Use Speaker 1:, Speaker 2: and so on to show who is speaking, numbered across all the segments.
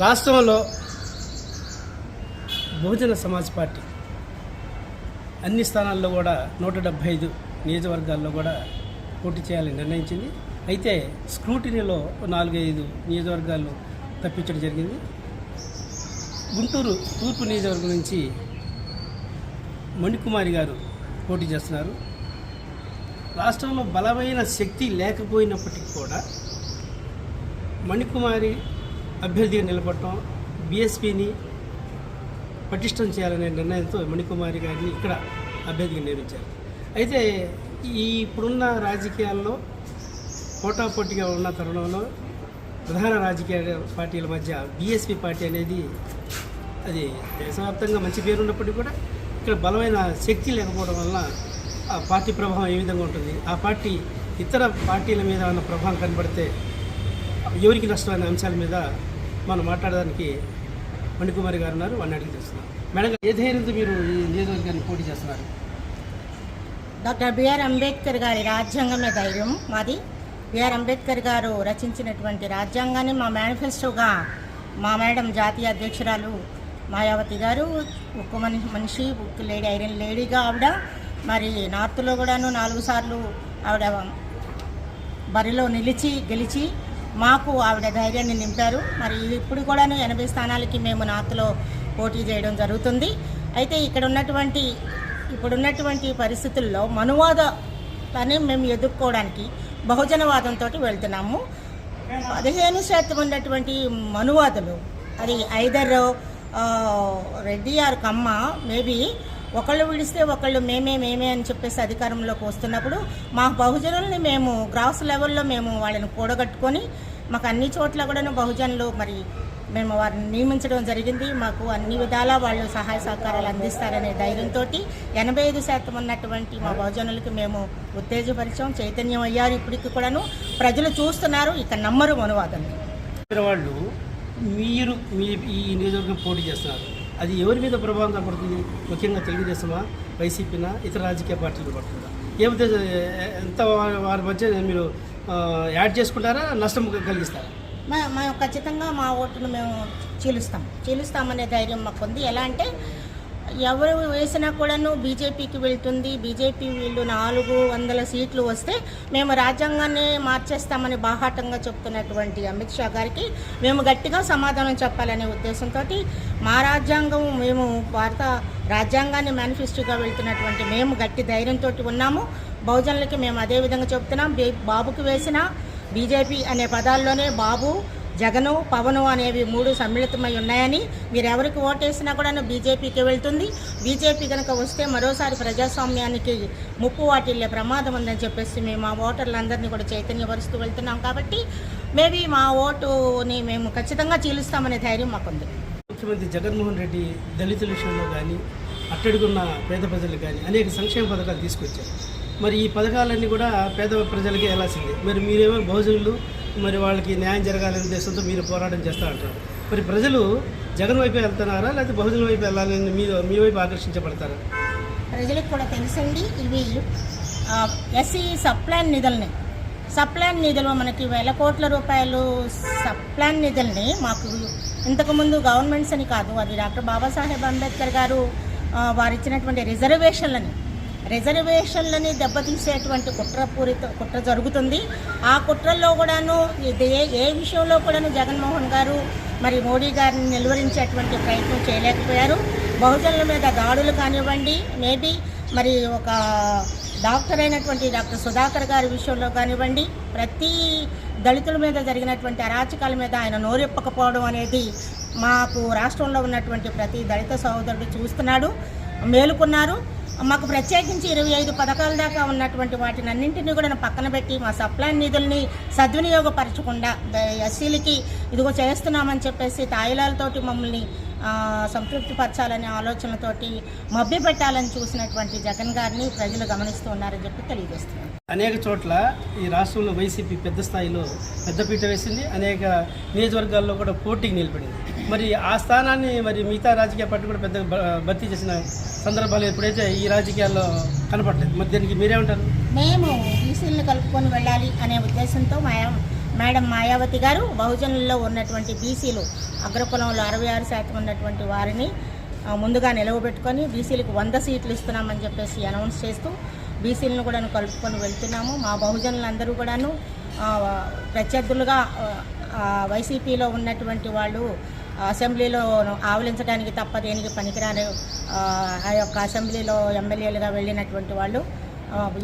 Speaker 1: రాష్ట్రంలో బహుజన సమాజ్ పార్టీ అన్ని స్థానాల్లో కూడా నూట డెబ్భై ఐదు నియోజకవర్గాల్లో కూడా పోటీ చేయాలని నిర్ణయించింది. అయితే స్క్రూటినీలో నాలుగైదు నియోజకవర్గాలు తప్పించడం జరిగింది. గుంటూరు తూర్పు నియోజకవర్గం నుంచి మణికుమారి గారు పోటీ చేస్తున్నారు. రాష్ట్రంలో బలమైన శక్తి లేకపోయినప్పటికీ కూడా మణికుమారి అభ్యర్థిగా నిలబడటం బీఎస్పీని పటిష్టం చేయాలనే నిర్ణయంతో మణికుమారి గారిని ఇక్కడ అభ్యర్థిగా నియమించారు. అయితే ఈ ఇప్పుడున్న రాజకీయాల్లో పోటాపోటీగా ఉన్న తరుణంలో ప్రధాన రాజకీయ పార్టీల మధ్య బీఎస్పీ పార్టీ అనేది అది దేశవ్యాప్తంగా మంచి పేరు ఉన్నప్పటికీ కూడా ఇక్కడ బలమైన శక్తి లేకపోవడం వలన ఆ పార్టీ ప్రభావం ఏ విధంగా ఉంటుంది? ఆ పార్టీ ఇతర పార్టీల మీద ఉన్న ప్రభావం కనబడితే ఎవరికి నష్టమైన అంశాల మీద మనం మాట్లాడడానికి మణికుమారి గారు ఉన్నారు వాడిని అడిగి చేస్తున్నారు మేడం గారు, ఏ ధైర్యంతో మీరు ఈ నియోజకవర్గాన్ని పోటీ చేస్తున్నారు?
Speaker 2: డాక్టర్ బిఆర్ అంబేద్కర్ గారి రాజ్యాంగమే ధైర్యం మాది. బిఆర్ అంబేద్కర్ గారు రచించినటువంటి రాజ్యాంగాన్ని మా మేనిఫెస్టోగా మా మేడం జాతీయ అధ్యక్షురాలు మాయావతి గారు ఉక్కు మనిషి మనిషి ఉక్కు లేడీ ఐరన్ లేడీగా ఆవిడ మరి నార్త్లో కూడాను నాలుగు సార్లు ఆవిడ బరిలో నిలిచి గెలిచి మాకు ఆవిడ ధైర్యాన్ని నింపారు. మరి ఇప్పుడు కూడా ఎనభై స్థానాలకి మేము నార్త్లో పోటీ చేయడం జరుగుతుంది. అయితే ఇక్కడ ఉన్నటువంటి ఇప్పుడున్నటువంటి పరిస్థితుల్లో మనువాదాన్ని మేము ఎదుర్కోవడానికి బహుజనవాదంతో వెళ్తున్నాము. పదిహేను శాతం ఉన్నటువంటి మనువాదులు అది either Reddy or Kamma maybe ఒకళ్ళు విడిస్తే ఒకళ్ళు మేమే మేమే అని చెప్పేసి అధికారంలోకి వస్తున్నప్పుడు మా బహుజనుల్ని మేము గ్రాస్ లెవెల్లో మేము వాళ్ళని కూడగట్టుకొని మాకు అన్ని చోట్ల కూడాను బహుజనులు మరి మేము వారిని నియమించడం జరిగింది. మాకు అన్ని విధాలా వాళ్ళు సహాయ సహకారాలు అందిస్తారనే ధైర్యంతో ఎనభై ఐదు శాతం ఉన్నటువంటి మా బహుజనులకి మేము ఉత్తేజపరిచాం చైతన్యం అయ్యారు. ఇప్పటికి కూడాను ప్రజలు చూస్తున్నారు. ఇక నమ్మరు
Speaker 1: అనువాదం వాళ్ళు మీరు మీ ఈ నియోజకవర్గం పోటీ చేస్తున్నారు. అది ఎవరి మీద ప్రభావం కనబడుతుంది ముఖ్యంగా తెలుగుదేశమా వైసీపీనా ఇతర రాజకీయ పార్టీలు పడుతుందా? ఏ ఎంత వారి మధ్య మీరు యాడ్ చేసుకుంటారా నష్టం కలిగిస్తారా?
Speaker 2: మేము ఖచ్చితంగా మా ఓటును మేము చీలుస్తాం. చీలుస్తామనే ధైర్యం మాకు ఉంది ఎలా అంటే ఎవరు వేసినా కూడాను బీజేపీకి వెళ్తుంది. బీజేపీ వీళ్ళు నాలుగు వందల సీట్లు వస్తే మేము రాజ్యాంగాన్ని మార్చేస్తామని బాహాటంగా చెప్తున్నటువంటి అమిత్ షా గారికి మేము గట్టిగా సమాధానం చెప్పాలనే ఉద్దేశంతో మా రాజ్యాంగం మేము భారత రాజ్యాంగాన్ని మేనిఫెస్టోగా వెళ్తున్నటువంటి మేము గట్టి ధైర్యంతో ఉన్నాము. బహుజనులకి మేము అదే విధంగా చెప్తున్నాం. బాబుకు బాబుకి వేసిన బీజేపీ అనే పదాల్లోనే బాబు జగను పవను అనేవి మూడు సమ్మిళితమై ఉన్నాయని మీరు ఎవరికి ఓటేసినా కూడా బీజేపీకి వెళ్తుంది. బీజేపీ కనుక వస్తే మరోసారి ప్రజాస్వామ్యానికి ముప్పు వాటిల్లే ప్రమాదం ఉందని చెప్పేసి మేము మా ఓటర్లందరినీ కూడా చైతన్యపరుస్తూ వెళ్తున్నాం కాబట్టి మేబీ మా ఓటుని మేము ఖచ్చితంగా చీలుస్తామనే ధైర్యం మాకుంది.
Speaker 1: ముఖ్యమంత్రి జగన్మోహన్ రెడ్డి దళితుల విషయంలో కానీ అట్టడుగున్న పేద ప్రజలకు కానీ అనేక సంక్షేమ పథకాలు తీసుకొచ్చారు. మరి ఈ పథకాలన్నీ కూడా పేద ప్రజలకే వెళ్ళాల్సిందే మరి మీరేమో బహుజనులు మరి వాళ్ళకి న్యాయం జరగాలనే ఉద్దేశంతో మీరు పోరాటం చేస్తా అంటారు మరి ప్రజలు జగన్ వైపు వెళ్తున్నారా? లేకపోతే బహుజన వైపు వెళ్ళాలని మీ మీ వైపు ఆకర్షించబడతారా?
Speaker 2: ప్రజలకు కూడా తెలుసండి ఇవి ఎస్సీ సప్లాన్ నిధులని సప్లాన్ నిధులు మనకి వేల కోట్ల రూపాయలు సప్లాన్ నిధుల్ని మాకు ఇంతకుముందు గవర్నమెంట్స్ అని కాదు అది డాక్టర్ బాబాసాహెబ్ అంబేద్కర్ గారు వారు ఇచ్చినటువంటి రిజర్వేషన్లని రిజర్వేషన్లని దెబ్బతీసేటువంటి కుట్రపూరిత కుట్ర జరుగుతుంది. ఆ కుట్రల్లో కూడాను ఏ ఏ విషయంలో కూడాను జగన్మోహన్ గారు మరి మోడీ గారిని నిలువరించేటువంటి ప్రయత్నం చేయలేకపోయారు. బహుజనుల మీద దాడులు కానివ్వండి మేబీ మరి ఒక డాక్టర్ అయినటువంటి డాక్టర్ సుధాకర్ గారి విషయంలో కానివ్వండి ప్రతి దళితుల మీద జరిగినటువంటి అరాచకాల మీద ఆయన నోరెప్పకపోవడం అనేది మాకు రాష్ట్రంలో ఉన్నటువంటి ప్రతి దళిత సహోదరుడు చూస్తున్నాడు మేలుకున్నారు. మాకు ప్రత్యేకించి ఇరవై ఐదు పథకాల దాకా ఉన్నటువంటి వాటిని అన్నింటినీ కూడా పక్కన పెట్టి మా సప్లై నిధుల్ని సద్వినియోగపరచకుండా ఎస్సీలకి ఇదిగో చేస్తున్నామని చెప్పేసి తాయిలాలతోటి మమ్మల్ని ఆ, సంతృప్తిపరచాలనే ఆలోచనతోటి మభ్య పెట్టాలని చూసినటువంటి జగన్ గారిని ప్రజలు గమనిస్తూ ఉన్నారని చెప్పి తెలియజేస్తున్నారు
Speaker 1: అనేక చోట్ల ఈ రాష్ట్రంలో వైసీపీ పెద్ద స్థాయిలో పెద్దపీట వేసింది. అనేక నియోజకవర్గాల్లో కూడా పోటీకి నిలబడింది. మరి ఆ స్థానాన్ని మరి మిగతా రాజకీయ పార్టీ కూడా పెద్ద భర్తీ చేసిన సందర్భాలు ఎప్పుడైతే ఈ రాజకీయాల్లో కనపడలేదు మరి దీనికి మీరేమంటారు?
Speaker 2: మేము బీసీలను కలుపుకొని వెళ్ళాలి అనే ఉద్దేశంతో మాయా మేడం మాయావతి గారు బహుజనుల్లో ఉన్నటువంటి బీసీలు అగ్రకులంలో అరవై ఆరు శాతం ఉన్నటువంటి వారిని ముందుగా నిలవబెట్టుకొని బీసీలకు వంద సీట్లు ఇస్తున్నామని చెప్పేసి అనౌన్స్ చేస్తూ బీసీలను కూడా కలుపుకొని వెళ్తున్నాము. మా బహుజనులందరూ కూడాను ప్రత్యర్థులుగా వైసీపీలో ఉన్నటువంటి వాళ్ళు అసెంబ్లీలో ఆవలించడానికి తప్ప దేనికి పనికిరాని ఆ, యొక్క అసెంబ్లీలో ఎమ్మెల్యేలుగా వెళ్ళినటువంటి వాళ్ళు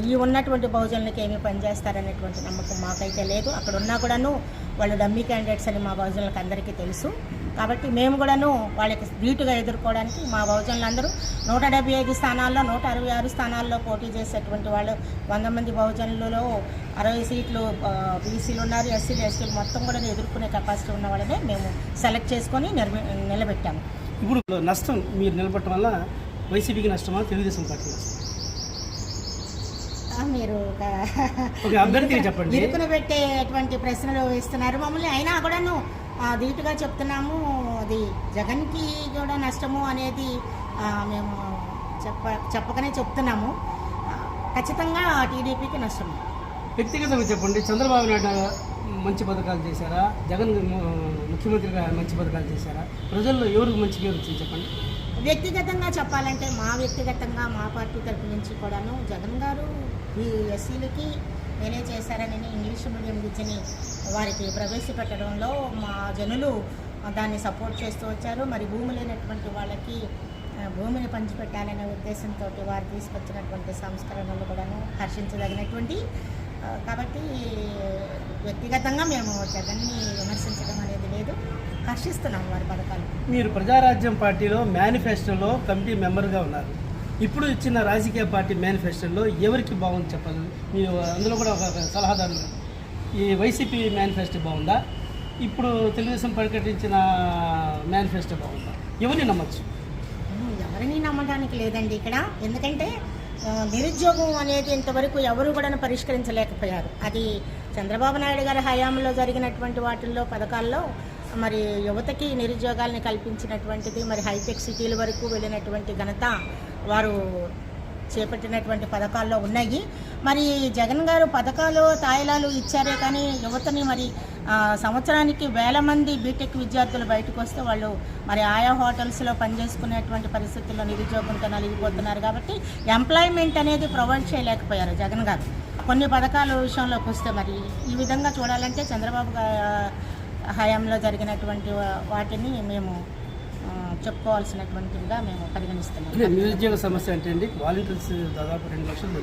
Speaker 2: ఈ ఉన్నటువంటి బహుజనులకి ఏమి పనిచేస్తారనేటువంటి నమ్మకం మాకైతే లేదు. అక్కడ ఉన్నా కూడాను వాళ్ళు డమ్మీ క్యాండిడేట్స్ అని మా బహుజనులకు అందరికీ తెలుసు. కాబట్టి మేము కూడాను వాళ్ళకి ధీటుగా ఎదుర్కోవడానికి మా బహుజనులందరూ నూట డెబ్బై ఐదు స్థానాల్లో నూట అరవై ఆరు స్థానాల్లో పోటీ చేసేటువంటి వాళ్ళు. వంద మంది బహుజనులలో అరవై సీట్లు బీసీలు ఉన్నారు ఎస్సీలు ఎస్టీలు మొత్తం కూడా ఎదుర్కొనే కెపాసిటీ ఉన్న వాళ్ళనే మేము సెలెక్ట్ చేసుకొని నిలబెట్టాము.
Speaker 1: ఇప్పుడు నష్టం మీరు నిలబెట్టడం వల్ల వైసీపీకి నష్టమా తెలుగుదేశం పార్టీ
Speaker 2: నష్టం మీరు
Speaker 1: చెప్పండి.
Speaker 2: ఇరుకున పెట్టేటువంటి ప్రశ్నలు ఇస్తున్నారు మమ్మల్ని అయినా కూడాను ఆ, ధీటుగా చెప్తున్నాము. అది జగన్కి కూడా నష్టము అనేది మేము చెప్ప చెప్పకనే చెప్తున్నాము. ఖచ్చితంగా టీడీపీకి నష్టము.
Speaker 1: వ్యక్తిగతంగా చెప్పండి. చంద్రబాబు నాయుడు మంచి పథకాలు చేశారా? జగన్ ముఖ్యమంత్రిగా మంచి పథకాలు చేశారా? ప్రజల్లో ఎవరికి మంచి పేరు వచ్చింది చెప్పండి.
Speaker 2: వ్యక్తిగతంగా చెప్పాలంటే మా వ్యక్తిగతంగా మా పార్టీ తరపు నుంచి కూడాను జగన్ గారు ఈ ఎస్సీలకి నేనే చేశారని ఇంగ్లీష్ మీడియం విద్యని వారికి ప్రవేశపెట్టడంలో మా జనులు దాన్ని సపోర్ట్ చేస్తూ వచ్చారు. మరి భూమి లేనటువంటి వాళ్ళకి భూమిని పంచిపెట్టాలనే ఉద్దేశంతో వారు తీసుకొచ్చినటువంటి సంస్కరణలు కూడాను హర్షించదగినటువంటి కాబట్టి వ్యక్తిగతంగా మేము జగన్ని విమర్శించడం అనేది లేదు. హర్షిస్తున్నాము వారి పథకాలు.
Speaker 1: మీరు ప్రజారాజ్యం పార్టీలో మేనిఫెస్టోలో కమిటీ మెంబర్గా ఉన్నారు. ఇప్పుడు ఇచ్చిన రాజకీయ పార్టీ మేనిఫెస్టోలో ఎవరికి బాగుంది చెప్పదు మీరు అందులో కూడా ఒక సలహాదారు ఈ వైసీపీ మేనిఫెస్టో బాగుందా? ఇప్పుడు తెలుగుదేశం ప్రకటించిన మేనిఫెస్టో బాగుందా? ఎవరిని నమ్మచ్చు?
Speaker 2: ఎవరిని నమ్మడానికి లేదండి ఇక్కడ. ఎందుకంటే నిరుద్యోగం అనేది ఇంతవరకు ఎవరు కూడా పరిష్కరించలేకపోయారు. అది చంద్రబాబు నాయుడు గారి హయాంలో జరిగినటువంటి వాటిల్లో పథకాల్లో మరి యువతకి నిరుద్యోగాల్ని కల్పించినటువంటిది మరి హైటెక్ సిటీల వరకు వెళ్ళినటువంటి ఘనత వారు చేపట్టినటువంటి పథకాల్లో ఉన్నాయి. మరి జగన్ గారు పథకాలు తాయిలాలు ఇచ్చారే కానీ యువతని మరి సంవత్సరానికి వేల మంది బీటెక్ విద్యార్థులు బయటకు వస్తే వాళ్ళు మరి ఆయా హోటల్స్లో పనిచేసుకునేటువంటి పరిస్థితుల్లో నిరుద్యోగంతో నలిగిపోతున్నారు కాబట్టి ఎంప్లాయ్మెంట్ అనేది ప్రొవైడ్ చేయలేకపోయారు జగన్ గారు. కొన్ని పథకాల విషయంలోకి వస్తే మరి ఈ విధంగా చూడాలంటే చంద్రబాబు హయాంలో జరిగినటువంటి వాటిని మేము ఆ, చెప్పుకోవాల్సినటువంటివిగా మేము పరిగణిస్తున్నాం.
Speaker 1: నిరుద్యోగ సమస్య అంటే అండి వాలంటీర్స్ దాదాపు రెండు లక్షలు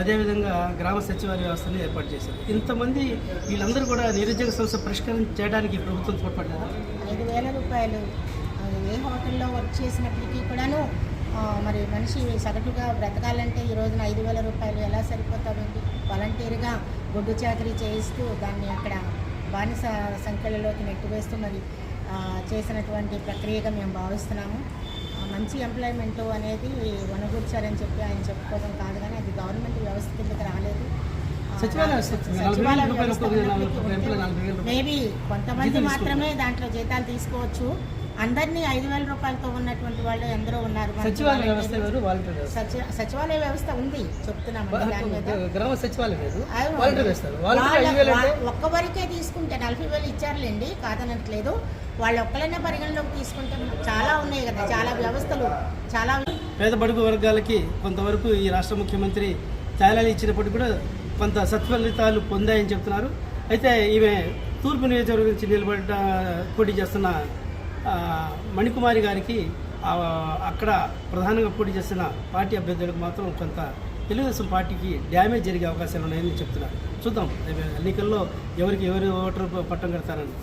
Speaker 1: అదేవిధంగా గ్రామ సచివాలయ వ్యవస్థను ఏర్పాటు చేశారు. ఇంతమంది వీళ్ళందరూ కూడా నిరుద్యోగ సమస్య పరిష్కారం చేయడానికి ప్రభుత్వం తోడ్పడ్డారా?
Speaker 2: ఐదు వేల రూపాయలు ఏ హోటల్లో వర్క్ చేసినప్పటికీ కూడాను మరి మనిషి సగటుగా బ్రతకాలంటే ఈ రోజున ఐదు వేల రూపాయలు ఎలా సరిపోతామండి? వాలంటీర్గా గుడ్డు చాకరీ చేయిస్తూ దాన్ని అక్కడ బానిస సంఖ్యలలోకి నెట్టివేస్తూ మరి చేసినటువంటి ప్రక్రియగా మేము భావిస్తున్నాము. మంచి ఎంప్లాయ్మెంట్ అనేది వనగూర్చారని చెప్పి ఆయన చెప్పుకోవడం కాదు కానీ అది గవర్నమెంట్ వ్యవస్థ కిందకి రాలేదు. మేబీ కొంతమంది మాత్రమే దాంట్లో జీతాలు తీసుకోవచ్చు. అందరినీ ఐదు వేల రూపాయలతో ఉన్నటువంటి వాళ్ళు ఎందరో ఉన్నారు.
Speaker 1: సచివాలయ వ్యవస్థ
Speaker 2: సచివాలయ వ్యవస్థ ఉంది. చెప్తున్నాము మీద.
Speaker 1: గ్రామ సచివాలయం
Speaker 2: ఒక్కవరకే తీసుకుంటే నలభై వేలు ఇచ్చారులేండి కాదనట్లేదు. వాళ్ళు ఒక్కలైనా పరిగణలోకి తీసుకుంటే చాలా ఉన్నాయి కదా చాలా వ్యవస్థలు చాలా
Speaker 1: పేద బడుగు వర్గాలకి కొంతవరకు ఈ రాష్ట్ర ముఖ్యమంత్రి తాయిలాలు ఇచ్చినప్పటికీ కూడా కొంత సత్ఫలితాలు పొందాయని చెప్తున్నారు. అయితే ఈమె తూర్పు నియోజకవర్గం నుంచి నిలబడ్డ పోటీ చేస్తున్న మణికుమారి గారికి అక్కడ ప్రధానంగా పోటీ చేసిన పార్టీ అభ్యర్థులకు మాత్రం కొంత తెలుగుదేశం పార్టీకి డ్యామేజ్ జరిగే అవకాశాలు ఉన్నాయని చెప్తున్నారు. చూద్దాం ఎన్నికల్లో ఎవరికి ఎవరు ఓటర్ పట్టం కడతారని.